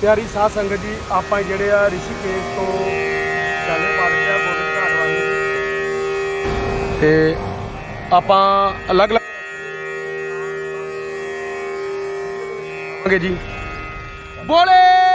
ਪਿਆਰੀ ਸਾਧ ਸੰਗਤ ਜੀ, ਆਪਾਂ ਜਿਹੜੇ ਆ ਰਿਸ਼ੀਕੇਸ਼ ਤੋਂ ਚਾਲੇ ਪਾ ਆ, ਗੋਬਿੰਦ ਘਾਟ ਵੱਲ। ਤੇ ਆਪਾਂ ਅਲੱਗ ਅਲੱਗ ਆਵਾਂਗੇ ਜੀ। ਬੋਲੇ!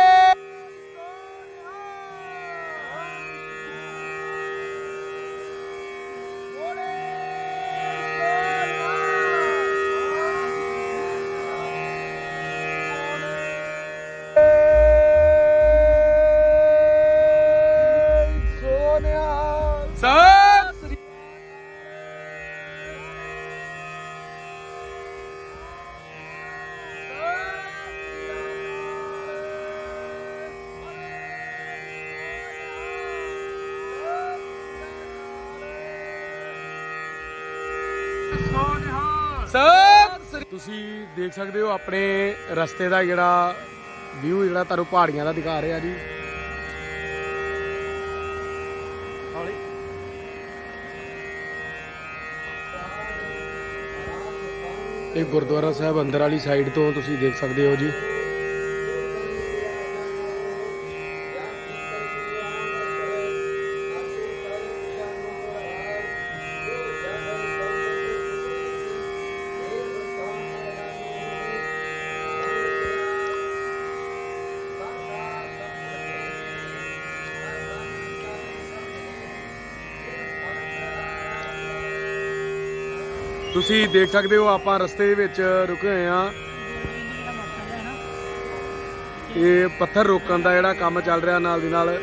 ਸਤਿ ਤੁਸੀਂ ਦੇਖ ਸਕਦੇ ਹੋ ਆਪਣੇ ਰਸਤੇ ਦਾ ਜਿਹੜਾ ਵਿਊ ਜਿਹੜਾ ਤੁਹਾਨੂੰ ਪਹਾੜੀਆਂ ਦਾ ਦਿਖਾ ਰਿਹਾ ਜੀ। ਹੌਲੀ। ਇਹ ਗੁਰਦੁਆਰਾ ਸਾਹਿਬ ਅੰਦਰ ਵਾਲੀ ਸਾਈਡ ਤੋਂ ਤੁਸੀਂ ਦੇਖ ਸਕਦੇ ਹੋ ਜੀ। ਤੁਸੀਂ ਦੇਖ ਸਕਦੇ ਹੋ, ਆਪਾਂ ਰਸਤੇ ਦੇ ਵਿੱਚ ਰੁਕੇ ਹੋਏ ਆ ਇਹ ਪੱਥਰ ਰੋਕਣ ਦਾ ਜਿਹੜਾ ਕੰਮ ਚੱਲ ਰਿਹਾ ਨਾਲ ਦੀ ਨਾਲ,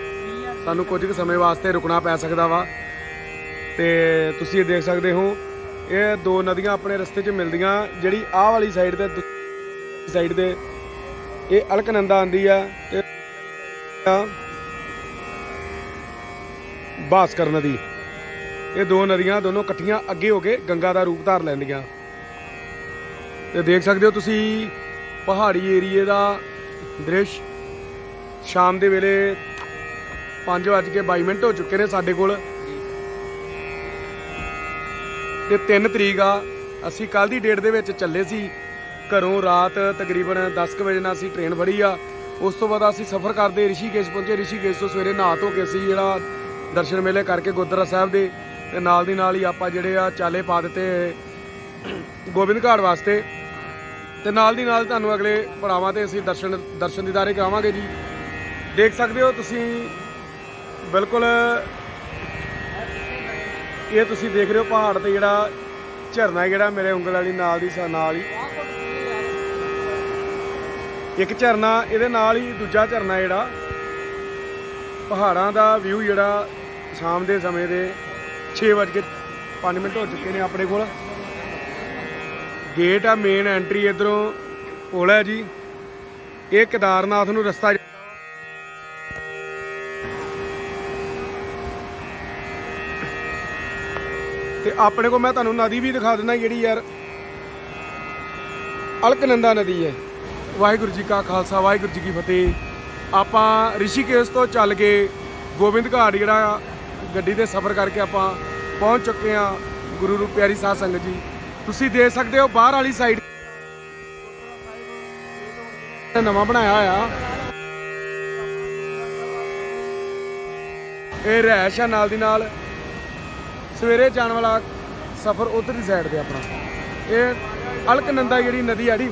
ਸਾਨੂੰ ਕੁਝ ਕੁ ਸਮੇਂ ਵਾਸਤੇ ਰੁਕਣਾ ਪੈ ਸਕਦਾ ਵਾ। ਤੇ ਤੁਸੀਂ ਇਹ ਦੇਖ ਸਕਦੇ ਹੋ, ਇਹ ਦੋ ਨਦੀਆਂ ਆਪਣੇ ਰਸਤੇ 'ਚ ਮਿਲਦੀਆਂ, ਜਿਹੜੀ ਆਹ ਵਾਲੀ ਸਾਈਡ ਤੇ ਸਾਈਡ ਤੇ ਇਹ ਅਲਕਨੰਦਾ ਆਂਦੀ ਆ ਤੇ ਆ ਭਾਸਕਰ ਨਦੀ। ਇਹ ਦੋ ਨਦੀਆਂ ਦੋਨੋਂ ਇਕੱਠੀਆਂ ਅੱਗੇ ਹੋ ਕੇ ਗੰਗਾ ਦਾ ਰੂਪ ਧਾਰ ਲੈਂਦੀਆਂ। ਤੇ ਦੇਖ ਸਕਦੇ ਹੋ ਤੁਸੀਂ ਪਹਾੜੀ ਏਰੀਏ ਦਾ ਦ੍ਰਿਸ਼। ਸ਼ਾਮ ਦੇ ਵੇਲੇ 5:22 ਮਿੰਟ ਹੋ ਚੁੱਕੇ ਨੇ ਸਾਡੇ ਕੋਲ। ਤੇ 3 ਤਰੀਕ ਆ। ਅਸੀਂ ਕੱਲ ਦੀ ਡੇਟ ਦੇ ਵਿੱਚ ਚੱਲੇ ਸੀ। ਘਰੋਂ ਰਾਤ ਤਕਰੀਬਨ 10 ਕੁ ਵਜੇ ਨਾਲ ਅਸੀਂ ਟ੍ਰੇਨ ਫੜੀ ਆ। ਉਸ ਤੋਂ ਬਾਅਦ ਅਸੀਂ ਸਫ਼ਰ ਕਰਦੇ, ਰਿਸ਼ੀਕੇਸ਼ ਪਹੁੰਚੇ। ਰਿਸ਼ੀਕੇਸ਼ ਤੋਂ ਸਵੇਰੇ ਨਹਾ ਧੋ ਕੇ ਅਸੀਂ ਜਿਹੜਾ ਦਰਸ਼ਨ ਮੇਲੇ ਕਰਕੇ ਗੁਰਦੁਆਰਾ ਸਾਹਿਬ ਦੇ ਤੇ ਨਾਲ ਦੀ ਨਾਲ ਹੀ ਆਪਾਂ ਜਿਹੜੇ ਆ ਚਾਲੇ ਪਾ ਦਿੱਤੇ ਗੋਬਿੰਦ ਘਾਟ ਵਾਸਤੇ। ਤੇ ਨਾਲ ਦੀ ਨਾਲ ਤੁਹਾਨੂੰ ਅਗਲੇ ਪੜਾਵਾਂ ਤੇ ਅਸੀਂ ਦਰਸ਼ਨ ਦਰਸ਼ਨ ਦੀਦਾਰੇ ਕਰਾਵਾਂਗੇ ਜੀ। ਦੇਖ ਸਕਦੇ ਹੋ ਤੁਸੀਂ, ਬਿਲਕੁਲ ਇਹ ਤੁਸੀਂ ਦੇਖ ਰਹੇ ਹੋ ਪਹਾੜ ਤੇ ਜਿਹੜਾ ਝਰਨਾ ਜਿਹੜਾ ਮੇਰੇ ਉਂਗਲ ਵਾਲੀ ਨਾਲ ਦੀ ਸਾ- ਨਾਲ ਹੀ। ਇੱਕ ਝਰਨਾ, ਇਹਦੇ ਨਾਲ ਹੀ ਦੂਜਾ ਝਰਨਾ ਜਿਹੜਾ, ਪਹਾੜਾਂ ਦਾ ਵਿਊ ਜਿਹੜਾ ਸ਼ਾਮ ਦੇ ਸਮੇਂ ਦੇ 6:05 ਮਿੰਟ ਹੋ ਚੁੱਕੇ ਨੇ ਆਪਣੇ ਕੋਲ। ਗੇਟ ਆ ਮੇਨ ਐਂਟਰੀ ਇਧਰੋਂ, ਕੋਲ ਹੈ ਜੀ। ਇਹ ਕੇਦਾਰਨਾਥ ਨੂੰ ਰਸਤਾ ਤੇ ਆਪਣੇ ਕੋਲ ਮੈਂ ਤੁਹਾਨੂੰ ਨਦੀ ਵੀ ਦਿਖਾ ਦਿੰਦਾ ਜਿਹੜੀ ਯਾਰ ਅਲਕਨੰਦਾ ਨਦੀ ਹੈ। ਵਾਹਿਗੁਰੂ ਜੀ ਕਾ ਖਾਲਸਾ, ਵਾਹਿਗੁਰੂ ਜੀ ਕੀ ਫਤਿਹ। ਆਪਾਂ ਰਿਸ਼ੀਕੇਸ਼ ਤੋਂ ਚੱਲ ਕੇ ਗੋਬਿੰਦ ਘਾਟ ਜਿਹੜਾ ਗੱਡੀ ਤੇ ਸਫ਼ਰ ਕਰਕੇ ਆਪਾਂ ਪਹੁੰਚ ਚੁੱਕੇ ਹਾਂ ਗੁਰੂ ਰੂਪ ਪਿਆਰੀ ਸਾਧ ਸੰਗਤ ਜੀ। ਤੁਸੀਂ ਦੇਖ ਸਕਦੇ ਹੋ ਬਾਹਰ ਵਾਲੀ ਸਾਈਡ ਨਵਾਂ ਬਣਾਇਆ ਹੋਇਆ। ਇਹ ਰਹਿਸ਼ ਆ ਨਾਲ ਦੀ ਨਾਲ। ਸਵੇਰੇ ਜਾਣ ਵਾਲਾ ਸਫ਼ਰ ਉਧਰ ਦੀ ਸਾਈਡ ਤੇ ਆਪਣਾ। ਇਹ ਅਲਕਨੰਦਾ ਜਿਹੜੀ ਨਦੀ ਆੜੀ